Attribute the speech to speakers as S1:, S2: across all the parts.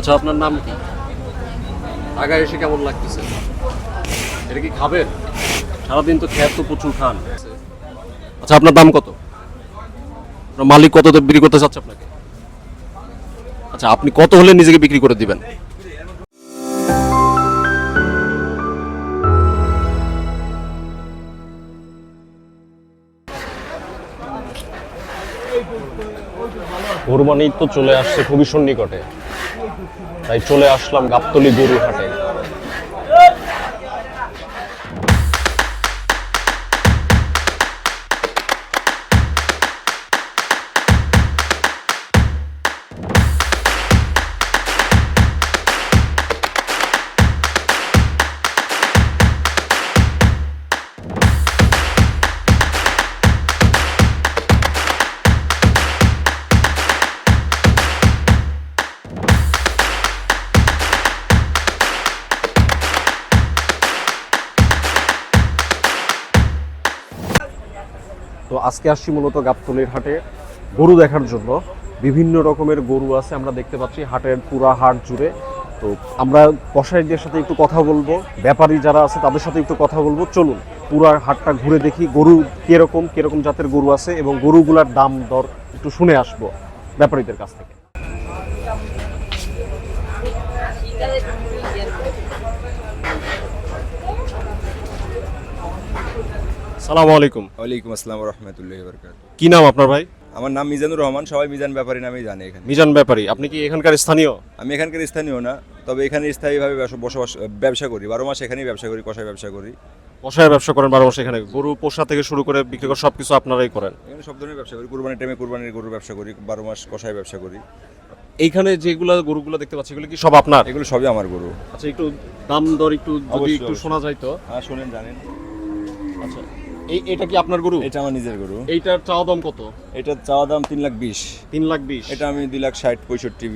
S1: আচ্ছা আপনার নাম কি? আগায় এসে কেমন লাগতেছে? এটা কি খাবেন? সারাদিন তো খেয়ে তো প্রচুর খান। আচ্ছা আপনার দাম কত? মালিক কত বিক্রি করতে চাচ্ছে আপনাকে? আচ্ছা আপনি কত হলে নিজেকে বিক্রি করে দিবেন? কোরবানি তো চলে আসছে খুবই সন্নিকটে। তাই চলে আসলাম গাবতলি গরু তো আজকে আসছি মূলত গাবতলির হাটে। গরু দেখার জন্য। বিভিন্ন রকমের গরু আছে, আমরা দেখতে পাচ্ছি হাটের পুরা হাট জুড়ে। তো আমরা কসাইদের সাথে একটু কথা বলব। ব্যাপারী যারা আছে, তাদের সাথে একটু কথা বলব। চলুন, পুরা হাটটা ঘুরে দেখি গরু কীরকম কীরকম জাতের গরু আছে এবং গরুগুলার দাম দর একটু শুনে আসব ব্যাপারীদের কাছ থেকে। সালামু আলাইকুম।
S2: ওয়ালাইকুম আসসালাম রহমতুল্লাহ বরকাত
S1: কি নাম আপনার ভাই?
S2: আমার নাম মিজানুর রহমান সবাই মিজান ব্যাপারী নামেই জানে এখানে।
S1: মিজান ব্যাপারী আপনি কি এখানকার স্থানীয়?
S2: আমি এখানকার স্থানীয় না তবে এখানে স্থায়ীভাবে বসবাস ব্যবসা করি। বারো মাস এখানেই ব্যবসা করি কষায় ব্যবসা করি।
S1: কষায় ব্যবসা করেন বারো মাস এখানে। গরু পোষা থেকে শুরু করে বিক্রি করে সবকিছু আপনারাই করেন।
S2: এখানে সব ধরনের ব্যবসা করি। কুরবানির টাইমে কুরবানির গরুর ব্যবসা করি বারো মাস কষায় ব্যবসা করি।
S1: এইখানে যেগুলো গরুগুলো দেখতে পাচ্ছি এগুলো কি সব আপনার?
S2: এগুলো সবই আমার গরু।
S1: আচ্ছা একটু দাম দর একটু যদি একটু শোনা যায় তো
S2: হ্যাঁ শোনেন জানেন।
S1: আচ্ছা। এটা কি আপনার গরু?
S2: এটা আমার নিজের গরু।
S1: এইটার চাওয়া দাম কত?
S2: এটা চাওয়া দাম তিন লাখ বিশ।
S1: তিন লাখ বিশ।
S2: এটা আমি দুই লাখ ষাট পঁয়ষট্টি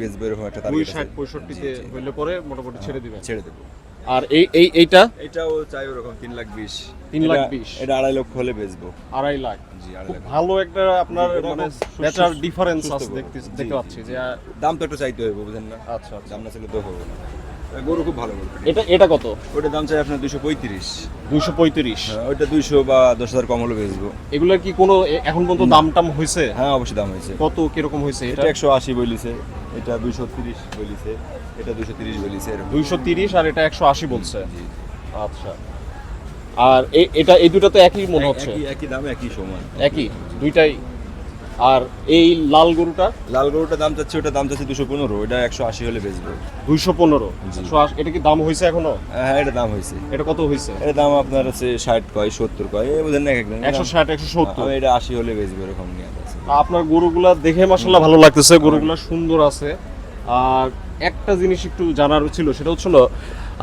S2: একটা
S1: দুই ষাট পঁয়ষট্টিতে হইলে পরে মোটামুটি ছেড়ে দিবেন।
S2: ছেড়ে দেবো।
S1: আর এই এই এইটা?
S2: এটাও চাই ওরকম তিন লাখ বিশ।
S1: তিন লাখ বিশ।
S2: এটা আড়াই লক্ষ হলে বেচবো।
S1: আড়াই লাখ।
S2: জি আড়াই লাখ।
S1: ভালো একটা আপনার মানে বেচার ডিফারেন্স আছে দেখতে দেখতে পাচ্ছি যে
S2: দাম তো একটু চাইতে হবে বুঝেন না?
S1: আচ্ছা আচ্ছা।
S2: দাম না ছিল তো হবে না। গরু খুব ভালো গরু।
S1: এটা এটা কত?
S2: ওটার দাম চাই আপনার দুশো পঁয়ত্রিশ।
S1: দুইশো পঁয়ত্রিশ?
S2: ওইটা দুইশো বা দশ হাজার কম হলে বেচবো।
S1: এগুলোর কি কোনো এখন পর্যন্ত দাম টাম হয়েছে?
S2: হ্যাঁ অবশ্যই দাম হয়েছে।
S1: কত কীরকম হয়েছে এটা?
S2: একশো আশি বলিছে এটা দুইশো তিরিশ বলিছে এটা দুইশো তিরিশ বলিছে
S1: দুইশো তিরিশ আর এটা একশো আশি বলছে।
S2: জি।
S1: আচ্ছা। আর এটা এই দুটো তো একই মনে হচ্ছে?
S2: একই একই দাম একই সমান।
S1: একই? দুইটাই আর এই লাল গরুটা
S2: লাল গরুটার দাম চাচ্ছে ওটা দাম চাচ্ছে দুশো পনেরো এটা একশো আশি হলে বেচবো।
S1: দুইশো পনেরো? এটা কি দাম হয়েছে এখনও?
S2: হ্যাঁ এটা দাম হয়েছে
S1: এটা কত হয়েছে
S2: এটা দাম আপনার হচ্ছে ষাট কয় সত্তর কয় বুঝেন না এক একজন
S1: একশো ষাট একশো সত্তর।
S2: এটা আশি হলে বেচবো এরকম নিয়ে
S1: আপনার গরুগুলা দেখে মাসাল্লাহ ভালো লাগতেছে গরুগুলা সুন্দর আছে। আর একটা জিনিস একটু জানার ছিল সেটা হচ্ছিল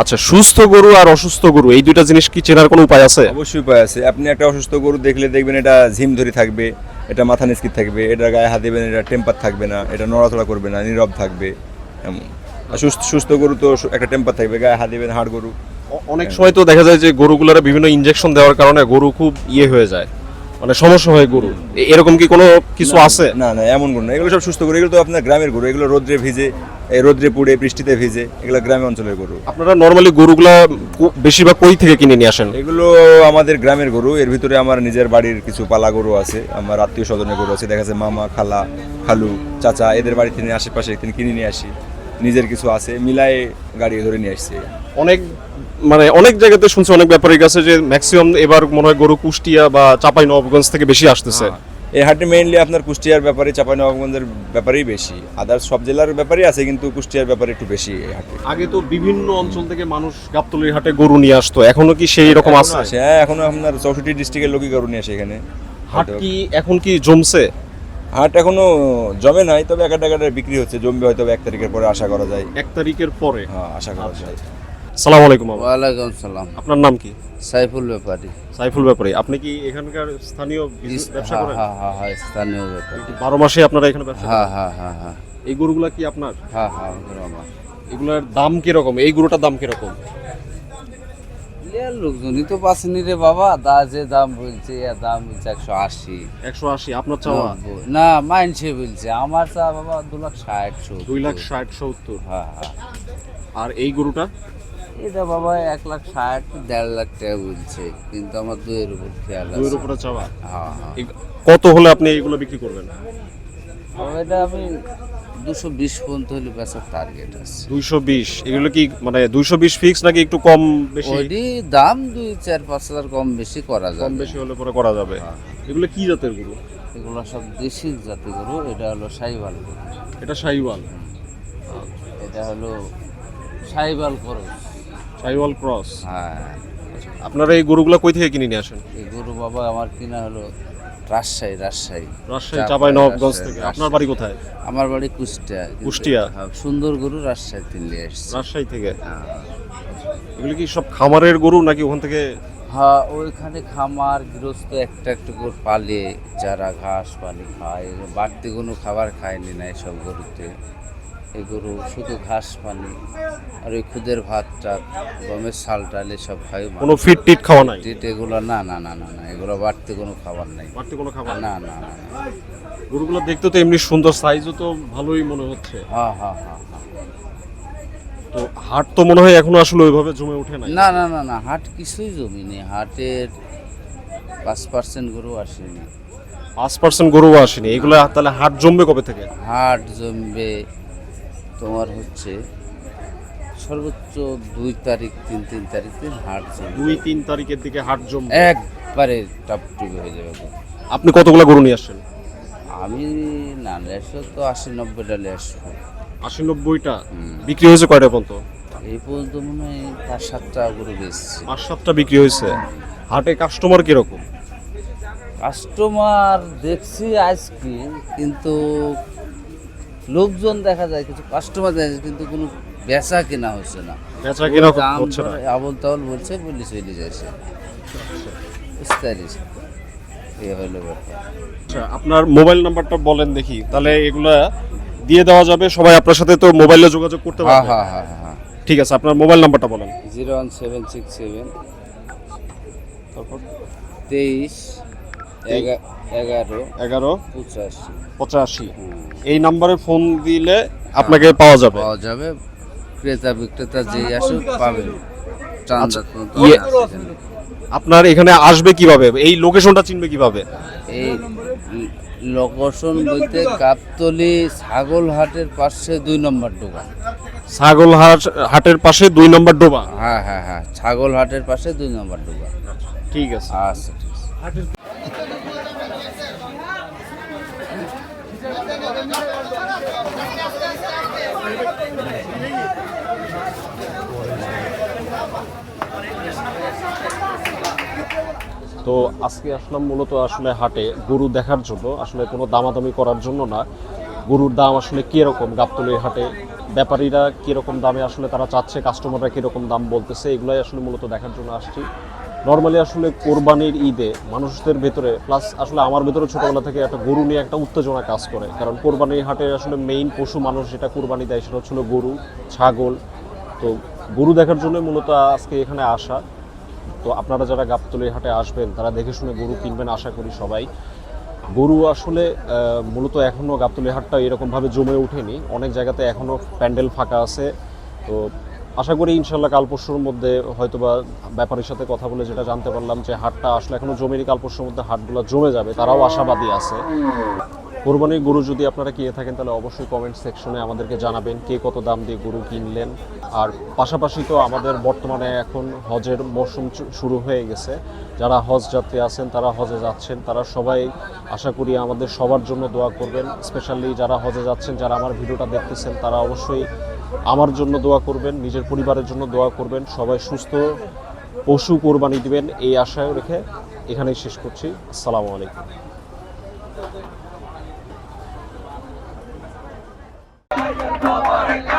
S1: আচ্ছা সুস্থ গরু আর অসুস্থ গরু এই দুইটা জিনিস কি চেনার কোনো উপায় আছে?
S2: অবশ্যই উপায় আছে। আপনি একটা অসুস্থ গরু দেখলে দেখবেন এটা ঝিম ধরে থাকবে এটা মাথা নিস্কিত থাকবে, এটা গায়ে হাত দেবেন এটা টেম্পার থাকবে না, এটা নড়াচড়া করবে না, নীরব থাকবে, এমন। সুস্থ সুস্থ গরু তো একটা টেম্পার থাকবে, গায়ে হাত দেবেন হাড় গরু।
S1: অনেক সময় তো দেখা যায় যে গরুগুলোরা বিভিন্ন ইঞ্জেকশন দেওয়ার কারণে গরু খুব ইয়ে হয়ে যায়। মানে সমস্যা হয় গরু। এরকম কি কোনো কিছু আছে?
S2: না না এমন গরু না। এগুলো সব সুস্থ গরু। এগুলো তো আপনার গ্রামের গরু। এগুলো রোদ্রে ভিজে এই রোদ্রে পুড়ে বৃষ্টিতে ভিজে এগুলো গ্রামের অঞ্চলের গরু।
S1: আপনারা নর্মালি গরুগুলা বেশিরভাগ কই থেকে কিনে নিয়ে আসেন?
S2: এগুলো আমাদের গ্রামের গরু। এর ভিতরে আমার নিজের বাড়ির কিছু পালা গরু আছে আমার আত্মীয় স্বজনের গরু আছে। দেখা যাচ্ছে মামা খালা খালু চাচা এদের বাড়ি থেকে আশেপাশে তিনি কিনে নিয়ে আসি। নিজের কিছু আছে মিলায়ে গাড়ি ধরে নিয়ে আসছে।
S1: অনেক মানে অনেক জায়গাতে শুনছি অনেক ব্যাপারীর কাছে যে ম্যাক্সিমাম এবার মনে হয় গরু কুষ্টিয়া বা চাপাই নবাবগঞ্জ থেকে বেশি আসতেছে।
S2: এই হাটে মেইনলি আপনার কুষ্টিয়ার ব্যাপারে চাপাই চাঁপাইনবাবগঞ্জের ব্যাপারেই বেশি। আদার্স সব জেলার ব্যাপারেই আছে কিন্তু কুষ্টিয়ার ব্যাপারে একটু বেশি এই হাটে।
S1: আগে তো বিভিন্ন অঞ্চল থেকে মানুষ গাবতলির হাটে গরু নিয়ে আসতো এখনও কি সেই রকম আছে?
S2: হ্যাঁ এখনও আপনার চৌষট্টি ডিস্ট্রিক্টের লোকই গরু নিয়ে আসে এখানে।
S1: হাট কি এখন কি জমছে?
S2: হাট এখনও জমে নাই তবে একটা টাকাটা বিক্রি হচ্ছে। জমবে হয়তো এক তারিখের পরে আশা করা যায়।
S1: এক তারিখের পরে?
S2: হ্যাঁ আশা করা যায়।
S1: সালাম আলাইকুম।
S3: ওয়ালাইকুম সালাম।
S1: আপনার নাম কি?
S3: সাইফুল ব্যাপারী।
S1: সাইফুল ব্যাপারী। আপনি কি এখানকার স্থানীয় ব্যবসা করেন?
S3: হ্যাঁ হ্যাঁ হ্যাঁ স্থানীয় ব্যাপারী।
S1: বারো মাসে আপনারা এখানে ব্যবসা
S3: হ্যাঁ হ্যাঁ হ্যাঁ হ্যাঁ
S1: এই গরুগুলা কি আপনার?
S3: হ্যাঁ হ্যাঁ আমার।
S1: এগুলার দাম কীরকম? এই গরুটার দাম কীরকম?
S3: লোকজনই তো রে বাবা। দা যে দাম বলছে এ দাম বলছে একশো আশি।
S1: একশো আশি। আপনার চাওয়া।
S3: না মাইনছে বলছে। আমার চা বাবা দু লাখ ষাট।
S1: দুই লাখ ষাট সত্তর।
S3: হ্যাঁ হ্যাঁ
S1: আর এই গরুটা?
S3: এটা বাবা এক লাখ ষাট দেড় লাখ টাকা বলছে কিন্তু আমার দুইয়ের উপর খেয়াল
S1: দুইয়ের উপরে চাওয়া?
S3: হ্যাঁ হ্যাঁ।
S1: কত হলে আপনি এইগুলো বিক্রি করবেন?
S3: এটা আমি দুশো বিশ পর্যন্ত হলে বেচার টার্গেট আছে।
S1: দুইশো বিশ। এগুলো কি মানে দুইশো বিশ ফিক্স নাকি একটু কম বেশি?
S3: ওইটি দাম দুই চার পাঁচ হাজার কম বেশি করা
S1: কম বেশি হলে পরে করা যাবে।
S3: হ্যাঁ।
S1: এগুলো কি জাতের গরু?
S3: এগুলো সব দেশি জাতি গরু এটা হলো সাইবাল গরু।
S1: এটা শাহিওয়াল
S3: এটা হলো সাইবাল করো
S1: শাহিওয়াল ক্রস
S3: হ্যাঁ।
S1: আপনারা এই গরুগুলো কই থেকে কিনে নিয়ে আসেন?
S3: এই গরু বাবা আমার কিনা হলো রাজশাহী রাজশাহী।
S1: রাজশাহী
S3: চাপাই,
S1: নবাবগঞ্জ থেকে। আপনার বাড়ি কোথায়?
S3: আমার বাড়ি কুষ্টিয়া।
S1: কুষ্টিয়া?
S3: হ্যাঁ, সুন্দর গরু রাজশাহী থেকে এসছে।
S1: রাজশাহী থেকে?
S3: হ্যাঁ।
S1: এগুলো কি সব খামারের গরু নাকি ওখান থেকে?
S3: হ্যাঁ ওইখানে খামার গৃহস্থ একটা একটা করে পালে যারা ঘাস পানি খায় বাড়তি কোনো খাবার খায়নি না এসব গরুতে। এই গরু শুধু ঘাস পানি আর ওই খুদের ভাত টাত গমের শাল টাল এসব খাই
S1: কোনো ফিট টিট খাওয়া নাই?
S3: টিট এগুলো না না না না না এগুলো বাড়তি কোনো খাবার নাই।
S1: বাড়তি কোনো খাবার
S3: না না না না।
S1: গরুগুলো দেখতে তো এমনি সুন্দর সাইজও তো ভালোই মনে হচ্ছে।
S3: হ্যাঁ হ্যাঁ হ্যাঁ।
S1: তো হাট তো মনে হয় এখনও আসলে ওইভাবে জমে ওঠে নাই।
S3: না না না না হাট কিছুই জমিনি। হাটের পাঁচ পার্সেন্ট গরু আসেনি।
S1: পাঁচ পার্সেন্ট গরু আসেনি। এগুলো তাহলে হাট জমবে কবে থেকে?
S3: হাট জমবে তোমার হচ্ছে সর্বোচ্চ দুই তারিখ তিন তিন তারিখ দিন হাট
S1: দুই তিন তারিখের দিকে হাট জমবে।
S3: একবারে টাপটুপি হয়ে যাবে
S1: আপনি কতগুলো গরু নিয়ে আসছেন?
S3: আমি না লেসো তো আশি নব্বইটা লেসো
S1: আশি নব্বইটা বিক্রি হয়েছে কয়টা পর্যন্ত?
S3: এই পর্যন্ত মনে হয় পাঁচ সাতটা গরু বেচছি।
S1: পাঁচ সাতটা বিক্রি হয়েছে। হাটে কাস্টমার কীরকম?
S3: কাস্টমার দেখছি আজকে কিন্তু লোকজন দেখা যায় কিছু কাস্টমার দেখা যায় কিন্তু কোনো বেচা কেনা হচ্ছে না।
S1: বেচা
S3: দাম
S1: হচ্ছে না।
S3: আবল তাবল বলছে বলি চলে যাচ্ছে। বুঝতে পারিস এ
S1: আচ্ছা আপনার মোবাইল নাম্বারটা বলেন দেখি। তাহলে এগুলা দিয়ে দেওয়া যাবে। সবাই আপনার সাথে তো মোবাইলে যোগাযোগ করতে
S3: হ্যাঁ
S1: পারবে।
S3: হ্যাঁ হ্যাঁ হ্যাঁ।
S1: ঠিক আছে আপনার মোবাইল নাম্বারটা বলেন।
S3: Zero one seven six seven.
S1: তারপর
S3: তেইশ। এগারো।
S1: এগারো?
S3: পঁচাশি।
S1: পঁচাশি। এই নাম্বারে ফোন দিলে আপনাকে পাওয়া যাবে।
S3: পাওয়া যাবে। ক্রেতা বিক্রেতা যেই আসুক পাবেন।
S1: ইয়ে- আপনার এখানে আসবে কীভাবে? এই লোকেশনটা চিনবে কীভাবে?
S3: এই লোকেশন বলতে গাবতলি ছাগল হাটের পাশে দুই নম্বর দোকান
S1: ছাগল হাট হাটের পাশে দুই নম্বর ডোবা?
S3: হ্যাঁ হ্যাঁ হ্যাঁ। ছাগল হাটের পাশে দুই নম্বর ডোবা।
S1: ঠিক আছে।
S3: আচ্ছা ঠিক আছে।
S1: তো আজকে আসলাম মূলত আসলে হাটে গরু দেখার জন্য, আসলে কোনো দামাদামি করার জন্য না। গরুর দাম আসলে কীরকম গাবতলির হাটে? ব্যাপারীরা কীরকম দামে আসলে তারা চাচ্ছে কাস্টমাররা কীরকম দাম বলতেছে, এগুলাই আসলে মূলত দেখার জন্য আসছি। নর্মালি আসলে কোরবানির ঈদে মানুষদের ভেতরে প্লাস আসলে আমার ভেতরে ছোটোবেলা থেকে একটা গরু নিয়ে একটা উত্তেজনা কাজ করে। কারণ কোরবানির হাটে আসলে মেইন পশু মানুষ যেটা কোরবানি দেয় সেটা হচ্ছিল গরু, ছাগল। তো গরু দেখার জন্য মূলত আজকে এখানে আসা। তো আপনারা যারা গাবতলির হাটে আসবেন, তারা দেখে শুনে গরু কিনবেন আশা করি সবাই। গরু আসলে মূলত এখনও গাবতলি হাটটা এরকমভাবে জমে ওঠেনি। অনেক জায়গাতে এখনও প্যান্ডেল ফাঁকা আছে। তো আশা করি ইনশাল্লাহ কাল পরশুর মধ্যে হয়তোবা ব্যাপারীর সাথে কথা বলে যেটা জানতে পারলাম যে হাটটা আসলে এখনও জমেনি কাল পরশুর মধ্যে হাটগুলো জমে যাবে, তারাও আশাবাদী আছে। কোরবানির গরু যদি আপনারা কিনে থাকেন তাহলে অবশ্যই কমেন্ট সেকশনে আমাদেরকে জানাবেন কে কত দাম দিয়ে গরু কিনলেন। আর পাশাপাশি তো আমাদের বর্তমানে এখন হজের মরশুম শুরু হয়ে গেছে। যারা হজ যাত্রী আছেন, তারা হজে যাচ্ছেন, তারা সবাই আশা করি আমাদের সবার জন্য দোয়া করবেন। স্পেশালি যারা হজে যাচ্ছেন, যারা আমার ভিডিওটা দেখতেছেন, তারা অবশ্যই আমার জন্য দোয়া করবেন, নিজের পরিবারের জন্য দোয়া করবেন, সবাই সুস্থ, পশু কোরবানি দিবেন, এই আশায় রেখে এখানেই শেষ করছি। আসসালামু আলাইকুম।
S4: Mubarak